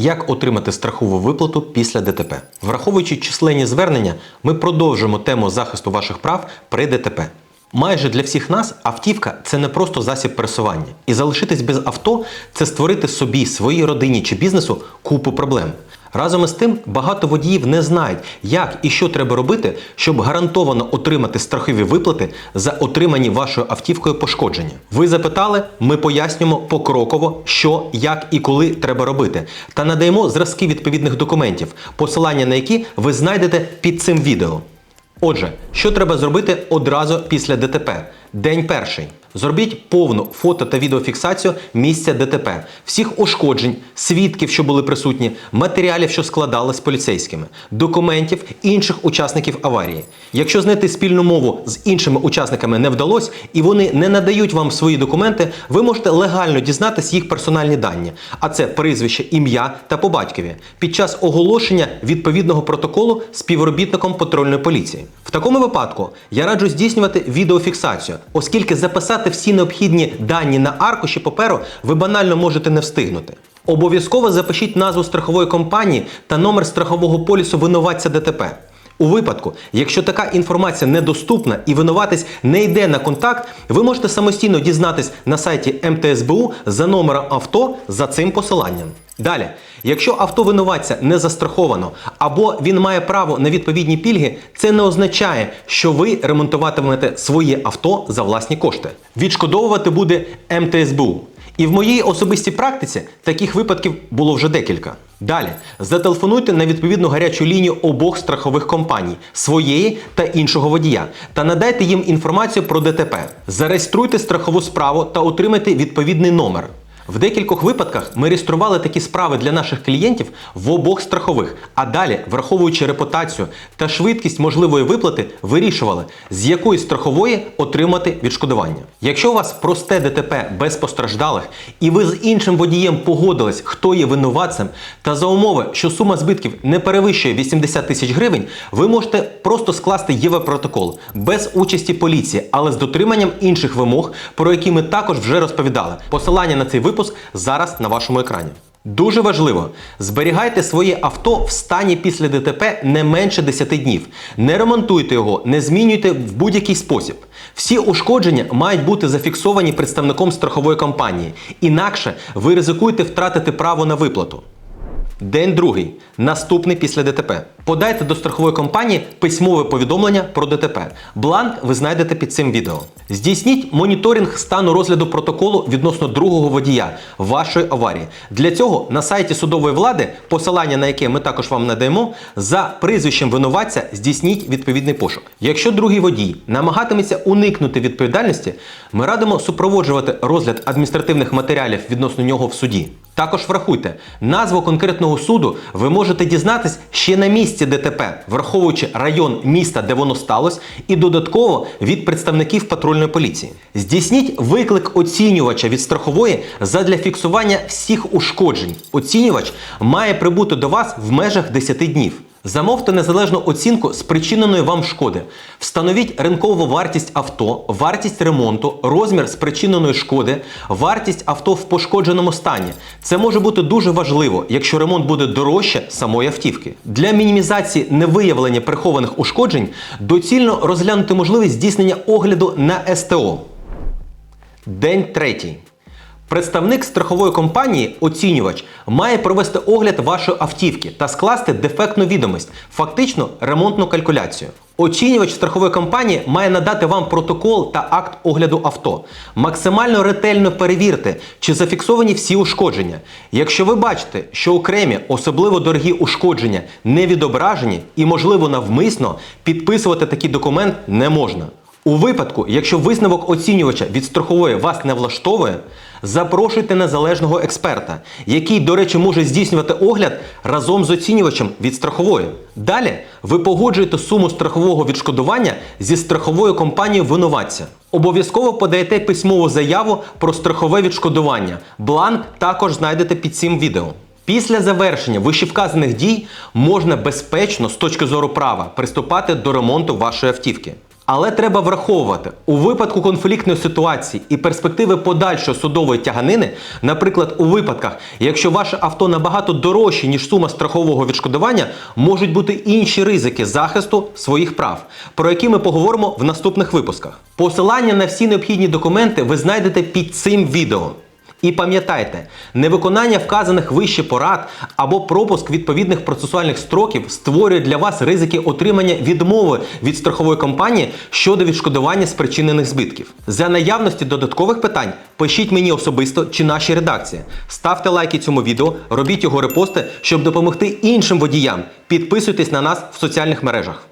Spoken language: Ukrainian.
Як отримати страхову виплату після ДТП? Враховуючи численні звернення, ми продовжимо тему захисту ваших прав при ДТП. Майже для всіх нас автівка це не просто засіб пересування. І залишитись без авто це створити собі, своїй родині чи бізнесу купу проблем. Разом із тим, багато водіїв не знають, як і що треба робити, щоб гарантовано отримати страхові виплати за отримані вашою автівкою пошкодження. Ви запитали, ми пояснюємо покроково, що, як і коли треба робити, та надаємо зразки відповідних документів, посилання на які ви знайдете під цим відео. Отже, що треба зробити одразу після ДТП? День перший. Зробіть повну фото та відеофіксацію місця ДТП, всіх ушкоджень, свідків, що були присутні, матеріалів, що складали з поліцейськими, документів інших учасників аварії. Якщо знайти спільну мову з іншими учасниками не вдалося і вони не надають вам свої документи, ви можете легально дізнатись їх персональні дані, а це прізвище, ім'я та по батькові під час оголошення відповідного протоколу співробітником патрульної поліції. В такому випадку я раджу здійснювати відеофіксацію, оскільки записати всі необхідні дані на аркуші паперу ви банально можете не встигнути. Обов'язково запишіть назву страхової компанії та номер страхового полісу винуватця ДТП. У випадку, якщо така інформація недоступна і винуватець не йде на контакт, ви можете самостійно дізнатись на сайті МТСБУ за номером авто за цим посиланням. Далі, якщо авто винуватця не застраховано або він має право на відповідні пільги, це не означає, що ви ремонтуватимете своє авто за власні кошти. Відшкодовувати буде МТСБУ. І в моїй особистій практиці таких випадків було вже декілька. Далі зателефонуйте на відповідну гарячу лінію обох страхових компаній своєї та іншого водія та надайте їм інформацію про ДТП. Зареєструйте страхову справу та отримайте відповідний номер. В декількох випадках ми реєстрували такі справи для наших клієнтів в обох страхових, а далі, враховуючи репутацію та швидкість можливої виплати, вирішували, з якої страхової отримати відшкодування. Якщо у вас просте ДТП без постраждалих, і ви з іншим водієм погодились, хто є винуватцем, та за умови, що сума збитків не перевищує 80 тисяч гривень, ви можете просто скласти ЄВ-протокол без участі поліції, але з дотриманням інших вимог, про які ми також вже розповідали. Посилання на цей випуск зараз на вашому екрані. Дуже важливо, зберігайте своє авто в стані після ДТП не менше 10 днів. Не ремонтуйте його, не змінюйте в будь-який спосіб. Всі ушкодження мають бути зафіксовані представником страхової компанії. Інакше ви ризикуєте втратити право на виплату. День другий. Наступний після ДТП. Подайте до страхової компанії письмове повідомлення про ДТП. Бланк ви знайдете під цим відео. Здійсніть моніторинг стану розгляду протоколу відносно другого водія вашої аварії. Для цього на сайті судової влади, посилання на яке ми також вам надаємо, за прізвищем винуватця здійсніть відповідний пошук. Якщо другий водій намагатиметься уникнути відповідальності, ми радимо супроводжувати розгляд адміністративних матеріалів відносно нього в суді. Також врахуйте, назву конкретного суду ви можете дізнатись ще на місці ДТП, враховуючи район міста, де воно сталося, і додатково від представників патрульної поліції. Здійсніть виклик оцінювача від страхової задля фіксування всіх ушкоджень. Оцінювач має прибути до вас в межах 10 днів. Замовте незалежну оцінку спричиненої вам шкоди. Встановіть ринкову вартість авто, вартість ремонту, розмір спричиненої шкоди, вартість авто в пошкодженому стані. Це може бути дуже важливо, якщо ремонт буде дорожче самої автівки. Для мінімізації невиявлення прихованих ушкоджень доцільно розглянути можливість здійснення огляду на СТО. День третій. Представник страхової компанії, оцінювач, має провести огляд вашої автівки та скласти дефектну відомість, фактично ремонтну калькуляцію. Оцінювач страхової компанії має надати вам протокол та акт огляду авто. Максимально ретельно перевірте, чи зафіксовані всі ушкодження. Якщо ви бачите, що окремі, особливо дорогі ушкодження не відображені і, можливо, навмисно, підписувати такий документ не можна. У випадку, якщо висновок оцінювача від страхової вас не влаштовує, запрошуйте незалежного експерта, який, до речі, може здійснювати огляд разом з оцінювачем від страхової. Далі ви погоджуєте суму страхового відшкодування зі страховою компанією винуватця. Обов'язково подаєте письмову заяву про страхове відшкодування. Бланк також знайдете під цим відео. Після завершення вищевказаних дій можна безпечно з точки зору права приступати до ремонту вашої автівки. Але треба враховувати, у випадку конфліктної ситуації і перспективи подальшої судової тяганини, наприклад, у випадках, якщо ваше авто набагато дорожче, ніж сума страхового відшкодування, можуть бути інші ризики захисту своїх прав, про які ми поговоримо в наступних випусках. Посилання на всі необхідні документи ви знайдете під цим відео. І пам'ятайте, невиконання вказаних вище порад або пропуск відповідних процесуальних строків створює для вас ризики отримання відмови від страхової компанії щодо відшкодування спричинених збитків. За наявності додаткових питань пишіть мені особисто чи нашій редакції. Ставте лайки цьому відео, робіть його репости, щоб допомогти іншим водіям. Підписуйтесь на нас в соціальних мережах.